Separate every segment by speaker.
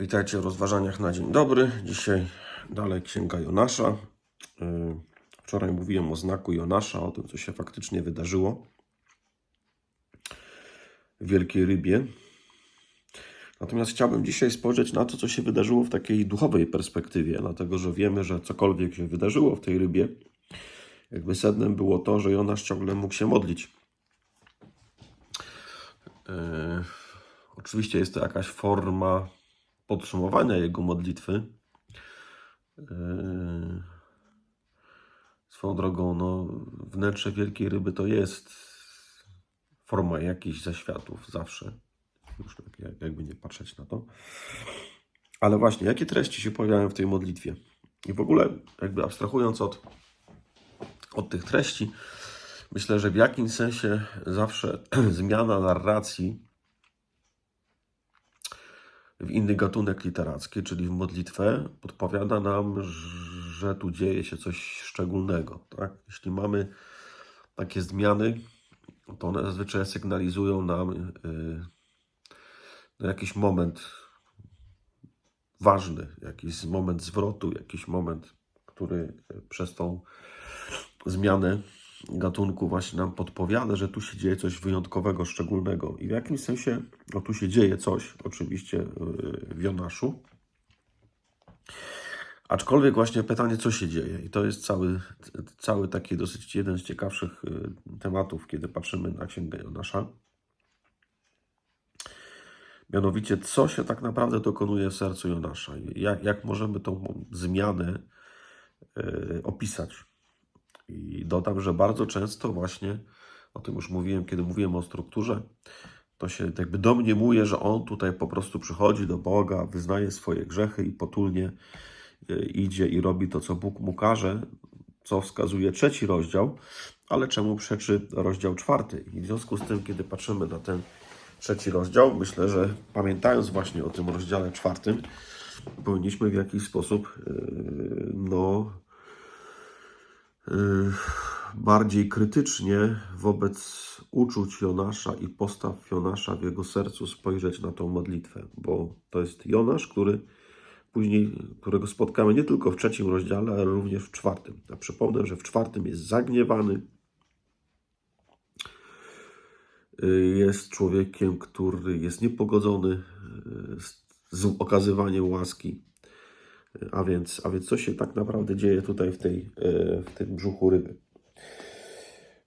Speaker 1: Witajcie w rozważaniach na dzień dobry. Dzisiaj dalej Księga Jonasza. Yy, Wczoraj mówiłem o znaku Jonasza, o tym, co się faktycznie wydarzyło w Wielkiej Rybie. Natomiast chciałbym dzisiaj spojrzeć na to, co się wydarzyło w takiej duchowej perspektywie, dlatego że wiemy, że cokolwiek się wydarzyło w tej rybie, jakby sednem było to, że Jonasz ciągle mógł się modlić. Yy, Oczywiście jest to jakaś forma podsumowania jego modlitwy. Yy, Swoją drogą, no, wnętrze wielkiej ryby to jest forma jakichś zaświatów zawsze. Już tak jak- jakby nie patrzeć na to. Ale właśnie, jakie treści się pojawiają w tej modlitwie? I w ogóle, jakby abstrahując od, od tych treści, myślę, że w jakimś sensie zawsze zmiana narracji w inny gatunek literacki, czyli w modlitwę, podpowiada nam, że tu dzieje się coś szczególnego. Tak? Jeśli mamy takie zmiany, to one zazwyczaj sygnalizują nam yy, jakiś moment ważny, jakiś moment zwrotu, jakiś moment, który przez tą zmianę gatunku właśnie nam podpowiada, że tu się dzieje coś wyjątkowego, szczególnego. I w jakimś sensie, no tu się dzieje coś, oczywiście yy, w Jonaszu. Aczkolwiek właśnie pytanie, co się dzieje? I to jest cały, cały taki dosyć jeden z ciekawszych yy, tematów, kiedy patrzymy na Księgę Jonasza. Mianowicie, co się tak naprawdę dokonuje w sercu Jonasza? Jak, jak możemy tą zmianę yy, opisać? I dodam, że bardzo często właśnie, o tym już mówiłem, kiedy mówiłem o strukturze, to się jakby domniemuje, że on tutaj po prostu przychodzi do Boga, wyznaje swoje grzechy i potulnie y, idzie i robi to, co Bóg mu każe, co wskazuje trzeci rozdział, ale czemu przeczy rozdział czwarty. I w związku z tym, kiedy patrzymy na ten trzeci rozdział, myślę, że pamiętając właśnie o tym rozdziale czwartym, powinniśmy w jakiś sposób, yy, no, bardziej krytycznie wobec uczuć Jonasza i postaw Jonasza w jego sercu spojrzeć na tą modlitwę, bo to jest Jonasz, który później, którego spotkamy nie tylko w trzecim rozdziale, ale również w czwartym. Ja przypomnę, że w czwartym jest zagniewany, y, jest człowiekiem, który jest niepogodzony y, z okazywaniem łaski, a więc, a więc co się tak naprawdę dzieje tutaj w, tej, e, w tym brzuchu ryby?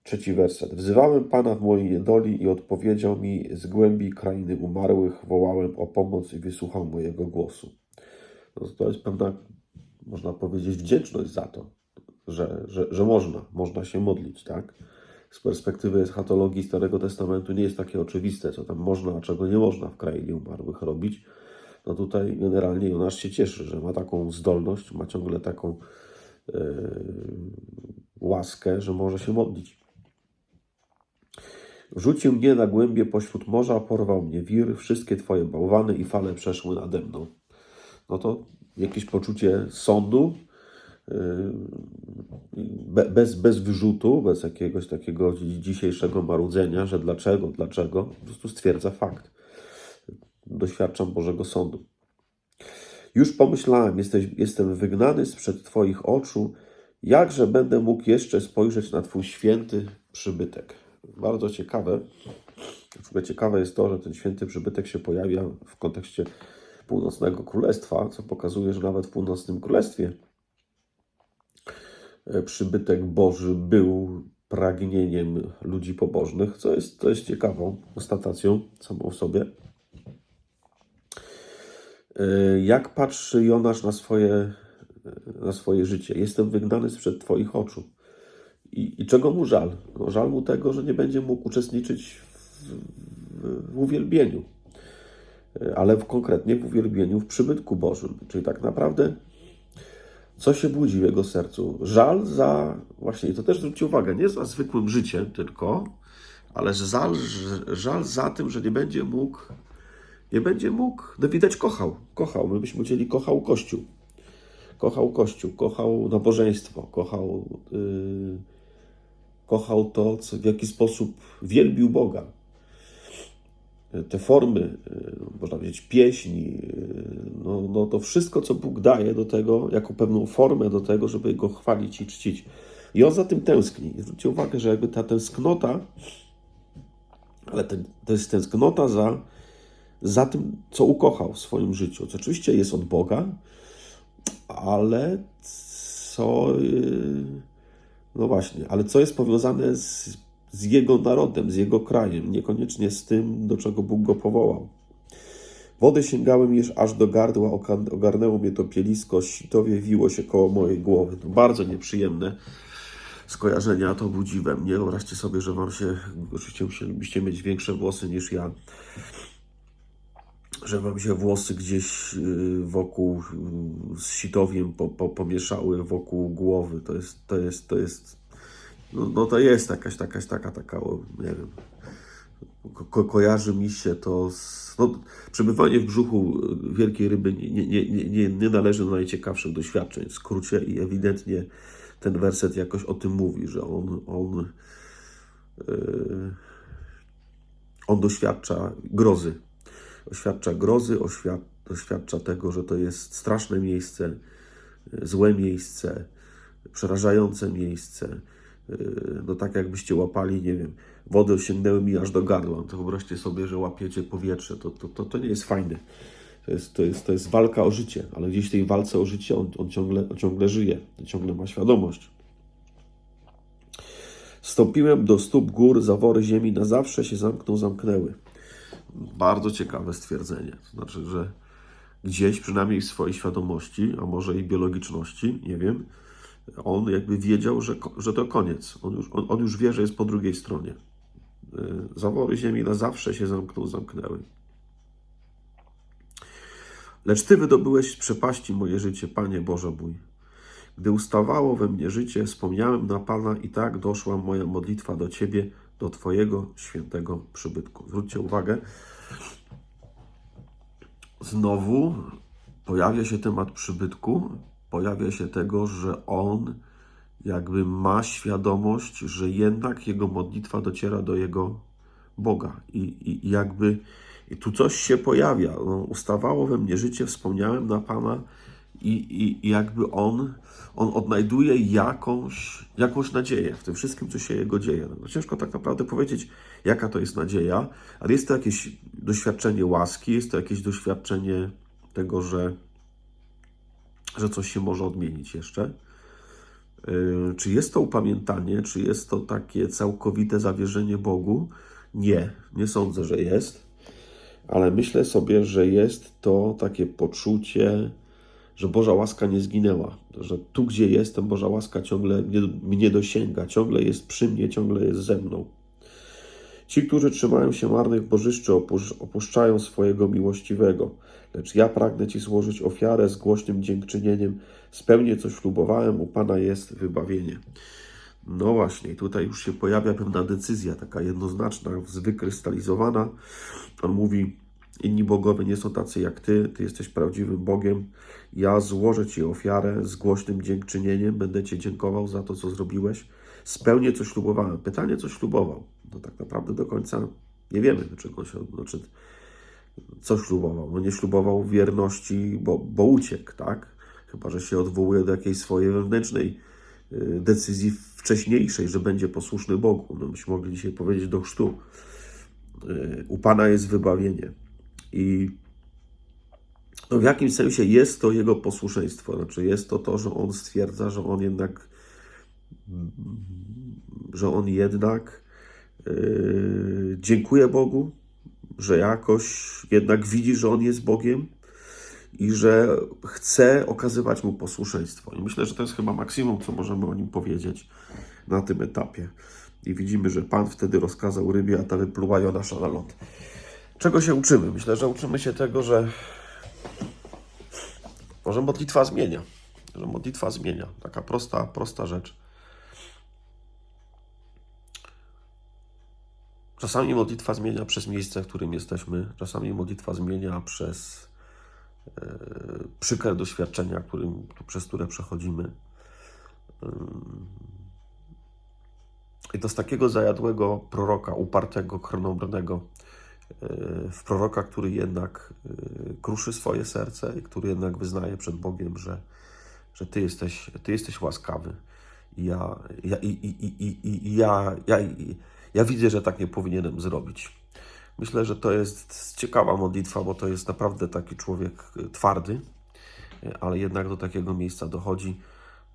Speaker 1: Trzeci werset. Wzywałem Pana w mojej niedoli i odpowiedział mi z głębi krainy umarłych. Wołałem o pomoc i wysłuchał mojego głosu. No, to jest pewna, można powiedzieć, wdzięczność za to, że, że, że można, można się modlić, tak? Z perspektywy eschatologii Starego Testamentu nie jest takie oczywiste, co tam można, a czego nie można w krainie umarłych robić no tutaj generalnie Jonasz się cieszy, że ma taką zdolność, ma ciągle taką e, łaskę, że może się modlić. Rzucił mnie na głębie pośród morza, porwał mnie wir, wszystkie Twoje bałwany i fale przeszły nade mną. No to jakieś poczucie sądu, e, be- bez, bez wyrzutu, bez jakiegoś takiego dzi- dzisiejszego marudzenia, że dlaczego, dlaczego, po prostu stwierdza fakt doświadczam Bożego Sądu. Już pomyślałem, jesteś, jestem wygnany sprzed Twoich oczu, jakże będę mógł jeszcze spojrzeć na Twój święty przybytek. Bardzo ciekawe. W ogóle ciekawe jest to, że ten święty przybytek się pojawia w kontekście północnego królestwa, co pokazuje, że nawet w północnym królestwie e, przybytek Boży był pragnieniem ludzi pobożnych, co jest, to jest ciekawą konstatacją samą w sobie. E, Jak patrzy Jonasz na swoje, na swoje życie? Jestem wygnany sprzed Twoich oczu. I, I czego mu żal? No, żal mu tego, że nie będzie mógł uczestniczyć w, w, uwielbieniu, E, ale w, konkretnie w uwielbieniu w przybytku Bożym. Czyli tak naprawdę, co się budzi w jego sercu? Żal za, właśnie, i to też zwróćcie uwagę, nie za zwykłym życiem tylko, ale żal, żal za tym, że nie będzie mógł nie będzie mógł. No widać, kochał. Kochał. My byśmy chcieli, kochał Kościół. Kochał Kościół, kochał nabożeństwo, kochał, yy, kochał to, co, w jaki sposób wielbił Boga. Te formy, yy, można powiedzieć, pieśni, yy, no, no to wszystko, co Bóg daje do tego, jako pewną formę do tego, żeby Go chwalić i czcić. I On za tym tęskni. Zwróćcie uwagę, że jakby ta tęsknota, ale ten, to jest tęsknota za, za tym, co ukochał w swoim życiu. Co oczywiście jest od Boga, ale co, yy, no właśnie, ale co jest powiązane z, z Jego narodem, z Jego krajem, niekoniecznie z tym, do czego Bóg go powołał. Wody sięgałem już aż do gardła, ogarnęło mnie to pielisko, sitowie wiło się koło mojej głowy. To bardzo nieprzyjemne skojarzenia to budzi we mnie. Wyobraźcie sobie, że wam się, oczywiście musielibyście mieć większe włosy niż ja, że wam się włosy gdzieś y, wokół y, z sitowiem po, po, pomieszały wokół głowy. To jest, to jest, to jest, no, no to jest jakaś, jakaś taka, taka, nie wiem, ko- ko kojarzy mi się to z, no, przebywanie w brzuchu y, wielkiej ryby nie, nie, nie- nie, nie należy do najciekawszych doświadczeń, w skrócie i ewidentnie ten werset jakoś o tym mówi, że on, on, yy, on doświadcza grozy. Doświadcza grozy, oświad, doświadcza tego, że to jest straszne miejsce, yy, złe miejsce, przerażające miejsce. Yy, No tak jakbyście łapali, nie wiem, wody sięgnęły mi aż do gardła. To wyobraźcie sobie, że łapiecie powietrze. To, to, to, to nie jest fajne. To jest, to, jest, to jest walka o życie, ale gdzieś w tej walce o życie on, on, ciągle, on ciągle żyje, on ciągle ma świadomość. Stąpiłem do stóp gór, zawory ziemi na zawsze się zamkną, zamknęły. Bardzo ciekawe stwierdzenie. To znaczy, że gdzieś, przynajmniej w swojej świadomości, a może i biologiczności, nie wiem, on jakby wiedział, że, że to koniec. On już, on, on już wie, że jest po drugiej stronie. Y, Zawory ziemi na zawsze się zamkną, zamknęły. Lecz Ty wydobyłeś z przepaści moje życie, Panie Boże mój. Gdy ustawało we mnie życie, wspomniałem na Pana i tak doszła moja modlitwa do Ciebie, do Twojego świętego przybytku. Zwróćcie uwagę, znowu pojawia się temat przybytku, pojawia się tego, że On jakby ma świadomość, że jednak Jego modlitwa dociera do Jego Boga i, i, jakby i tu coś się pojawia. No, ustawało we mnie życie, wspomniałem na Pana i, i, jakby On, on odnajduje jakąś, jakąś nadzieję w tym wszystkim, co się Jego dzieje. No, ciężko tak naprawdę powiedzieć, jaka to jest nadzieja, ale jest to jakieś doświadczenie łaski, jest to jakieś doświadczenie tego, że, że coś się może odmienić jeszcze. Yy, Czy jest to upamiętanie, czy jest to takie całkowite zawierzenie Bogu? Nie, nie sądzę, że jest, ale myślę sobie, że jest to takie poczucie, że Boża łaska nie zginęła, że tu, gdzie jestem, Boża łaska ciągle mnie, mnie dosięga, ciągle jest przy mnie, ciągle jest ze mną. Ci, którzy trzymają się marnych bożyszczy, opusz- opuszczają swojego miłościwego. Lecz ja pragnę Ci złożyć ofiarę z głośnym dziękczynieniem. Spełnię, co ślubowałem, u Pana jest wybawienie. No właśnie, tutaj już się pojawia pewna decyzja, taka jednoznaczna, wykrystalizowana. On mówi, inni bogowie nie są tacy jak Ty, Ty jesteś prawdziwym Bogiem. Ja złożę Ci ofiarę z głośnym dziękczynieniem, będę Ci dziękował za to, co zrobiłeś. Spełnię, co ślubowałem. Pytanie, co ślubował? No tak naprawdę do końca nie wiemy, do czego się, znaczy, co ślubował. No nie ślubował wierności, bo, bo uciekł, tak? Chyba, że się odwołuje do jakiejś swojej wewnętrznej y, decyzji wcześniejszej, że będzie posłuszny Bogu. No byśmy mogli dzisiaj powiedzieć do chrztu. Y, U Pana jest wybawienie. I no w jakimś sensie jest to jego posłuszeństwo. Znaczy jest to to, że on stwierdza, że on jednak że on jednak yy, dziękuję Bogu, że jakoś jednak widzi, że on jest Bogiem i że chce okazywać mu posłuszeństwo. I myślę, że to jest chyba maksimum, co możemy o nim powiedzieć na tym etapie. I widzimy, że Pan wtedy rozkazał rybie, a ta wypluła Jonasza na ląd. Czego się uczymy? Myślę, że uczymy się tego, że może modlitwa zmienia. Że modlitwa zmienia. Taka prosta, prosta rzecz. Czasami modlitwa zmienia przez miejsce, w którym jesteśmy. Czasami modlitwa zmienia przez e, przykre doświadczenia, którym, przez które przechodzimy. Ym. I to z takiego zajadłego proroka, upartego, chronobrnego, w proroka, który jednak y, kruszy swoje serce i który jednak wyznaje przed Bogiem, że, że Ty jesteś, Ty jesteś łaskawy. I ja, ja, i, i, i, i, ja, ja, ja widzę, że tak nie powinienem zrobić. Myślę, że to jest ciekawa modlitwa, bo to jest naprawdę taki człowiek y, twardy, ale jednak do takiego miejsca dochodzi.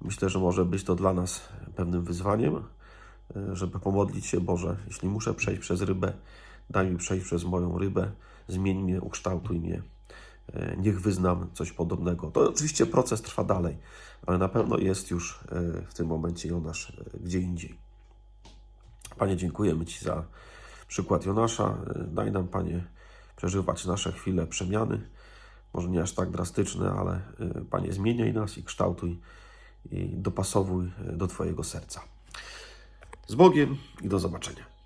Speaker 1: Myślę, że może być to dla nas pewnym wyzwaniem, żeby pomodlić się, Boże, jeśli muszę przejść przez rybę, daj mi przejść przez moją rybę, zmień mnie, ukształtuj mnie, y, niech wyznam coś podobnego. To oczywiście proces trwa dalej, ale na pewno jest już y, w tym momencie Jonasz y, gdzie indziej. Panie, dziękujemy Ci za przykład Jonasza. Daj nam, Panie, przeżywać nasze chwile przemiany. Może nie aż tak drastyczne, ale Panie, zmieniaj nas i kształtuj i dopasowuj do Twojego serca. Z Bogiem i do zobaczenia.